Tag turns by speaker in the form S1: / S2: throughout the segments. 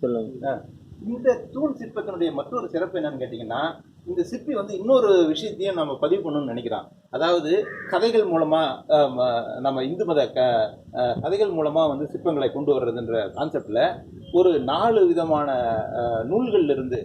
S1: சொல்லுங்க.
S2: இந்த தூண் சிற்பத்தினுடைய மற்றொரு சிறப்பு என்னன்னு கேட்டிங்கன்னா இந்த சிற்பி வந்து இன்னொரு விஷயத்தையும் நம்ம பதிவு பண்ணணும்னு நினைக்கிறான். அதாவது கதைகள் மூலமாக ம- நம்ம இந்து மத க கதைகள் மூலமாக வந்து சிற்பங்களை கொண்டு வர்றதுன்ற கான்செப்டில் ஒரு நாலு விதமான அஹ், இருந்து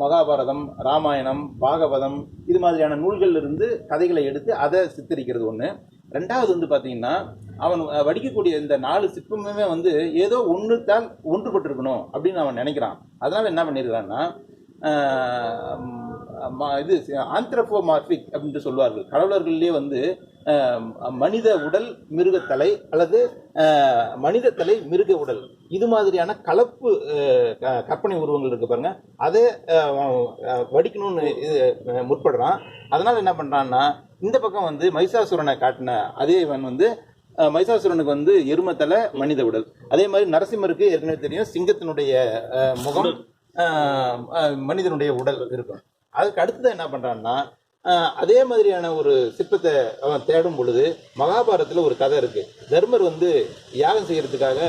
S2: மகாபாரதம் ராமாயணம் பாகவதம் இது மாதிரியான நூல்கள்லேருந்து கதைகளை எடுத்து அதை சித்தரிக்கிறது ஒன்று ரெண்டாவது வந்து பார்த்தீங்கன்னா அவன் வடிக்கக்கூடிய இந்த நாலு சிற்பமுமே வந்து ஏதோ ஒன்று தான் ஒன்றுபட்டிருக்கணும் அப்படின்னு அவன் நினைக்கிறான். அதனால் என்ன பண்ணியிருக்கான்னா இது ஆந்த்ரபோமார்பிக் அப்படின்ட்டு சொல்வார்கள் கடவுளர்கள்லேயே வந்து மனித உடல் மிருகத்தலை அல்லது மனிதத்தலை மனித தலை மிருக உடல். இது மாதிரியான கலப்பு க- கற்பனை உருவங்கள் இருக்கு பாருங்க. அதை வடிக்கணும்னு இது முற்படுறான். அதனால என்ன பண்றான்னா இந்த பக்கம் வந்து மைசாசுரனை காட்டின அதே இவன் வந்து மைசாசுரனுக்கு வந்து எருமத்தலை மனித உடல். அதே மாதிரி நரசிம்மருக்கு ஏற்கனவே தெரியும் சிங்கத்தினுடைய முகம் மனிதனுடைய உடல் இருக்கும். அதுக்கு அடுத்தது என்ன பண்றான்னா அதே மாதிரியான ஒரு சிற்பத்தை அவன் தேடும் பொழுது மகாபாரதத்தில் ஒரு கதை இருக்கு. தர்மர் வந்து யாகம் செய்யறதுக்காக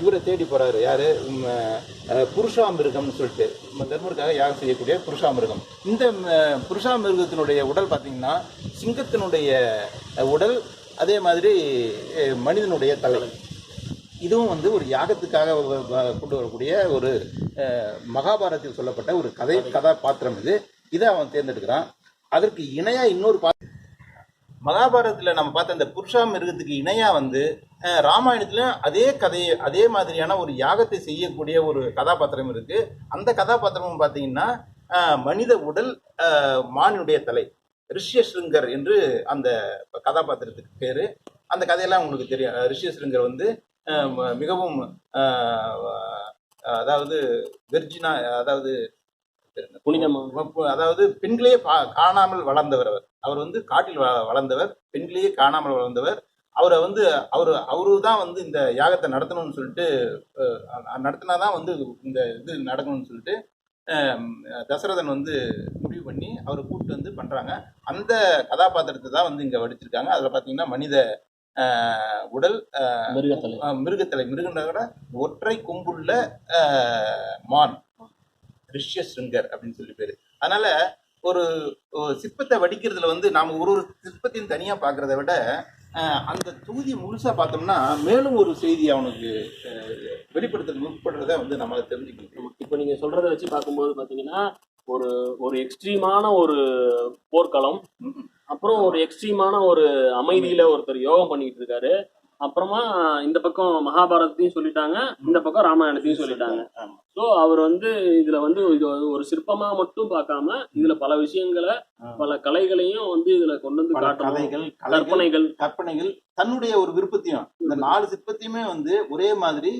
S2: இவரை தேடி போறாரு. யாரு? புருஷாமிருகம்னு சொல்லிட்டு. நம்ம தர்மருக்காக யாகம் செய்யக்கூடிய புருஷாமிருகம்? இந்த புருஷாமிருகத்தினுடைய உடல் பார்த்திங்கன்னா சிங்கத்தினுடைய உடல் அதே மாதிரி மனிதனுடைய தலை. இதுவும் வந்து ஒரு யாகத்துக்காக கொண்டு வரக்கூடிய ஒரு அஹ், மகாபாரதத்தில் சொல்லப்பட்ட ஒரு கதை கதாபாத்திரம் இது. இதை அவன் தேர்ந்தெடுக்கிறான். அதற்கு இணையா இன்னொரு பா மகாபாரதத்தில் நம்ம பார்த்த அந்த புருஷா மிருகத்துக்கு இணையாக வந்து ராமாயணத்தில் அதே கதையை அதே மாதிரியான ஒரு யாகத்தை செய்யக்கூடிய ஒரு கதாபாத்திரம் இருக்கு. அந்த கதாபாத்திரமும் பார்த்தீங்கன்னா மனித உடல் மானுடைய தலை ரிஷ்யஸ்ருங்கர் என்று அந்த கதாபாத்திரத்துக்கு பேர். அந்த கதையெல்லாம் உங்களுக்கு தெரியும். அஹ், ரிஷ்யஸ்ருங்கர் வந்து மிகவும் அதாவது வெர்ஜினா அதாவது
S1: புனிதமா
S2: அதாவது பெண்களையே பா- காணாமல் வளர்ந்தவர் அவர். அவர் வந்து காட்டில் வளர்ந்தவர். பெண்களையே காணாமல் வளர்ந்தவர். அவரை வந்து அவர் அவரு தான் வந்து இந்த யாகத்தை நடத்தணும்னு சொல்லிட்டு அஹ், நடத்தினாதான் வந்து இந்த இது நடக்கணும்னு சொல்லிட்டு தசரதன் வந்து முடிவு பண்ணி அவரை கூப்பிட்டு வந்து பண்றாங்க. அந்த கதாபாத்திரத்தை தான் வந்து இங்க வடிச்சிருக்காங்க. அதுல பாத்தீங்கன்னா மனித உடல்
S1: மிருகத்தலை.
S2: மிருகத்தலை. விட ஒற்றை கொம்புள்ள அஹ், மான் ரிஷ்யஸ்ருங்கர் அப்படின்னு சொல்லி பேரு. அதனால ஒரு சிற்பத்தை வடிக்கிறதுல வந்து நாம ஒரு ஒரு சிற்பத்தையும் தனியா பார்க்கறத விட அந்த தொகுதியை முழுசா பார்த்தோம்னா மேலும் ஒரு செய்தி அவனுக்கு வெளிப்படுத்த முற்படுறத வந்து நம்ம தெரிஞ்சுக்கணும்
S1: இப்போ நீங்க சொல்றதை வச்சு பார்க்கும்போது பாத்தீங்கன்னா ஒரு ஒரு எக்ஸ்ட்ரீமான ஒரு போர்க்களம். அப்புறம் ஒரு எக்ஸ்ட்ரீமான ஒரு அமைதியில ஒருத்தர் யோகம் பண்ணிட்டு இருக்காரு. அப்புறமா இந்த பக்கம் மகாபாரதத்தையும் சொல்லிட்டாங்க இந்த பக்கம் ராமாயணத்தையும் சொல்லிட்டாங்க. ஸோ அவர் வந்து இதுல வந்து இது ஒரு சிற்பமா மட்டும் பார்க்காம இதுல பல விஷயங்களை. பல கலைகளையும் வந்து இதுல கொண்டு வந்து
S2: கலைகள்
S1: கற்பனைகள்.
S2: கற்பனைகள் தன்னுடைய ஒரு விருப்பத்தையும் இந்த நாலு சிற்பத்தையுமே வந்து ஒரே மாதிரி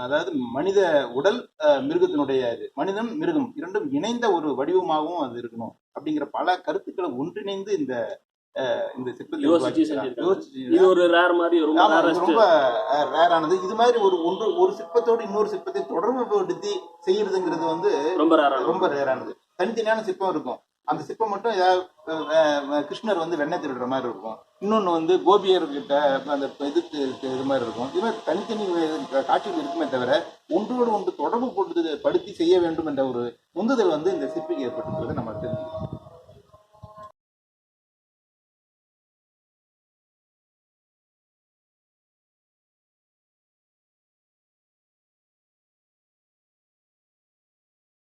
S2: அதாவது மனித உடல் அஹ், மிருகத்தினுடைய இது மனிதன் மிருகம் இரண்டும் இணைந்த ஒரு வடிவமாகவும் அது இருக்கணும். அப்படிங்கிற பல கருத்துக்களை ஒன்றிணைந்து இந்த இந்த சிற்பத்தை
S1: யோசிச்சு ஒரு ரேர் மாதிரி ரொம்ப
S2: ரேரானது இது மாதிரி ஒரு ஒன்று ஒரு சிற்பத்தோடு இன்னொரு சிற்பத்தை தொடர்பு படுத்தி செய்யறதுங்கிறது வந்து
S1: ரொம்ப
S2: ரொம்ப ரேரானது தனித்தனியான சிற்பம் இருக்கும். அந்த சிற்பம் மட்டும் ஏதாவது கிருஷ்ணர் வந்து வெண்ணெய் திருடுற மாதிரி இருக்கும். இன்னொன்று வந்து கோபியர்கிட்ட அந்த இது இது மாதிரி இருக்கும். இது மாதிரி தனித்தனி காட்சிகள் இருக்குமே தவிர ஒன்றோடு ஒன்று தொடர்பு படுத்து படுத்தி செய்ய வேண்டும் என்ற ஒரு உந்துதல் வந்து இந்த சிற்பிக்கு ஏற்பட்டிருக்கிறத நம்ம தெரிஞ்சுக்கணும்.